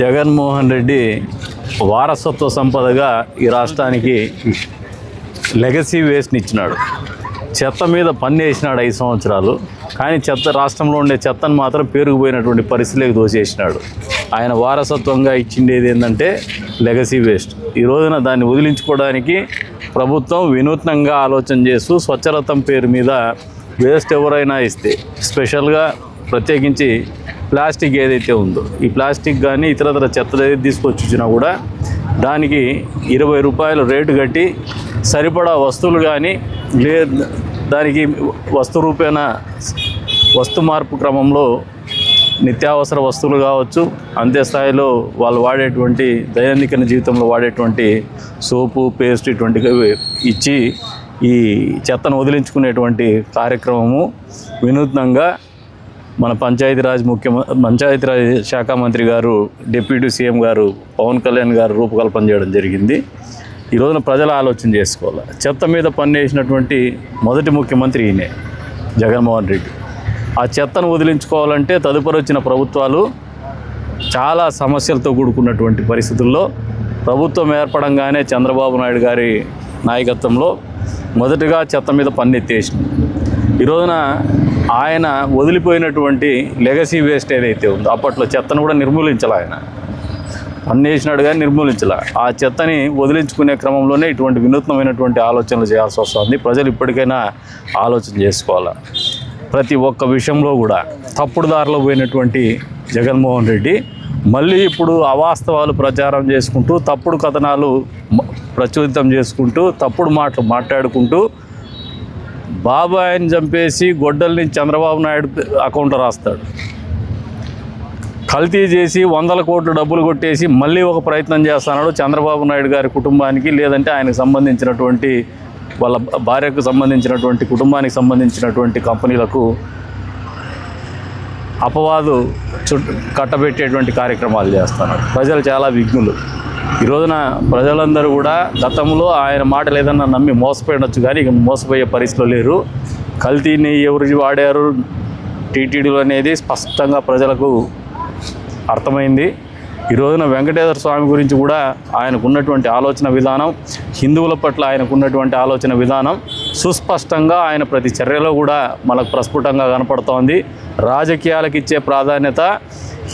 జగన్మోహన్ రెడ్డి వారసత్వ సంపదగా ఈ రాష్ట్రానికి లెగసీ వేస్ట్ని ఇచ్చినాడు చెత్త మీద పన్ను వేసినాడు ఐదు సంవత్సరాలు. కానీ చెత్త రాష్ట్రంలో ఉండే చెత్తను మాత్రం పేరుకుపోయినటువంటి పరిస్థితులకు దోచేసినాడు. ఆయన వారసత్వంగా ఇచ్చిండేది ఏంటంటే లెగసీ వేస్ట్ ఈ రోజున దాన్ని వదిలించుకోవడానికి ప్రభుత్వం వినూత్నంగా ఆలోచన చేస్తూ స్వచ్ఛరథం పేరు మీద వేస్ట్ ఎవరైనా ఇస్తే స్పెషల్గా ప్రత్యేకించి ప్లాస్టిక్ ఏదైతే ఉందో ఈ ప్లాస్టిక్ కానీ ఇతరతర చెత్త ఏదైతే తీసుకొచ్చి కూడా దానికి ఇరవై రూపాయలు రేటు కట్టి సరిపడా వస్తువులు కానీ లే దానికి వస్తు రూపేణ వస్తు మార్పు క్రమంలో నిత్యావసర వస్తువులు కావచ్చు అంతే స్థాయిలో వాళ్ళు వాడేటువంటి దైనందిక జీవితంలో వాడేటువంటి సోపు పేస్ట్ ఇటువంటివి ఇచ్చి ఈ చెత్తను వదిలించుకునేటువంటి కార్యక్రమము వినూత్నంగా మన పంచాయతీరాజ్ ముఖ్యమ పంచాయతీరాజ్ శాఖ మంత్రి గారు డిప్యూటీ సీఎం గారు పవన్ కళ్యాణ్ గారు రూపకల్పన చేయడం జరిగింది. ఈ రోజున ప్రజలు ఆలోచన చేసుకోవాలి? చెత్త మీద పన్ను వేసినటువంటి మొదటి ముఖ్యమంత్రి ఈయనే జగన్మోహన్ రెడ్డి. ఆ చెత్తను వదిలించుకోవాలంటే తదుపరి వచ్చిన ప్రభుత్వాలు చాలా సమస్యలతో కూడుకున్నటువంటి పరిస్థితుల్లో ప్రభుత్వం ఏర్పడంగానే చంద్రబాబు నాయుడు గారి నాయకత్వంలో మొదటగా చెత్త మీద పన్ను ఎత్తేసింది ఈ రోజున ఆయన వదిలిపోయినటువంటి లెగసీ వేస్ట్ ఏదైతే ఉందో అప్పట్లో చెత్తను కూడా నిర్మూలించాలి ఆయన. పని వేసినాడు కానీ నిర్మూలించాల. ఆ చెత్తని వదిలించుకునే క్రమంలోనే ఇటువంటి వినూత్నమైనటువంటి ఆలోచనలు చేయాల్సి వస్తుంది. ప్రజలు ఇప్పటికైనా ఆలోచన చేసుకోవాలి. ప్రతి ఒక్క విషయంలో కూడా తప్పుడు దారిలో పోయినటువంటి జగన్మోహన్ రెడ్డి మళ్ళీ ఇప్పుడు అవాస్తవాలు ప్రచారం చేసుకుంటూ తప్పుడు కథనాలు ప్రచురితం చేసుకుంటూ తప్పుడు మాటలు మాట్లాడుకుంటూ బాబాయిని చంపేసి గొడ్డల్ని చంద్రబాబు నాయుడు అకౌంట్ రాస్తాడు. కల్తీ చేసి వందల కోట్లు డబ్బులు కొట్టేసి మళ్ళీ ఒక ప్రయత్నం చేస్తున్నాడు చంద్రబాబు నాయుడు గారి కుటుంబానికి లేదంటే ఆయనకు సంబంధించినటువంటి వాళ్ళ భార్యకు సంబంధించినటువంటి కుటుంబానికి సంబంధించినటువంటి కంపెనీలకు అపవాదు చుట్టూ కట్టబెట్టేటువంటి కార్యక్రమాలు చేస్తున్నారు ప్రజలు చాలా విఘ్నులు. ఈ రోజున ప్రజలందరూ కూడా గతంలో ఆయన మాటలు ఏదన్నా నమ్మి మోసపోయినొచ్చు కానీ ఇక మోసపోయే పరిస్థితిలో లేరు. కల్తీని ఎవరు వాడారు? టీటీడీలు అనేది స్పష్టంగా ప్రజలకు అర్థమైంది. ఈ రోజున వెంకటేశ్వర స్వామి గురించి కూడా ఆయనకున్నటువంటి ఆలోచన విధానం హిందువుల పట్ల ఆయనకు ఉన్నటువంటి ఆలోచన విధానం సుస్పష్టంగా ఆయన ప్రతి చర్యలో కూడా మనకు ప్రస్ఫుటంగా కనపడుతోంది. రాజకీయాలకు ఇచ్చే ప్రాధాన్యత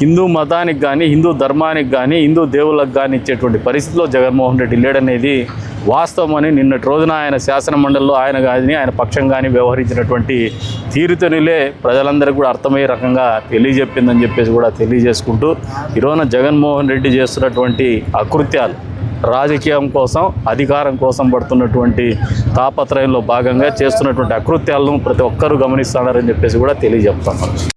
హిందూ మతానికి కానీ హిందూ ధర్మానికి కానీ హిందూ దేవులకు కానీ ఇచ్చేటువంటి పరిస్థితిలో జగన్మోహన్ రెడ్డి లేడనేది వాస్తవమని నిన్నటి రోజున ఆయన శాసన మండలిలో ఆయన కానీ ఆయన పక్షం కానీ వ్యవహరించినటువంటి తీరుతెనులే ప్రజలందరికీ కూడా అర్థమయ్యే రకంగా తెలియజెప్పిందని చెప్పేసి కూడా తెలియజేసుకుంటూ ఈ రోజున జగన్మోహన్ రెడ్డి చేస్తున్నటువంటి అకృత్యాలు రాజకీయం కోసం అధికారం కోసం పడుతున్నటువంటి తాపత్రయంలో భాగంగా చేస్తున్నటువంటి అకృత్యాలను ప్రతి ఒక్కరూ గమనిస్తున్నారని చెప్పేసి కూడా తెలియజెప్తాను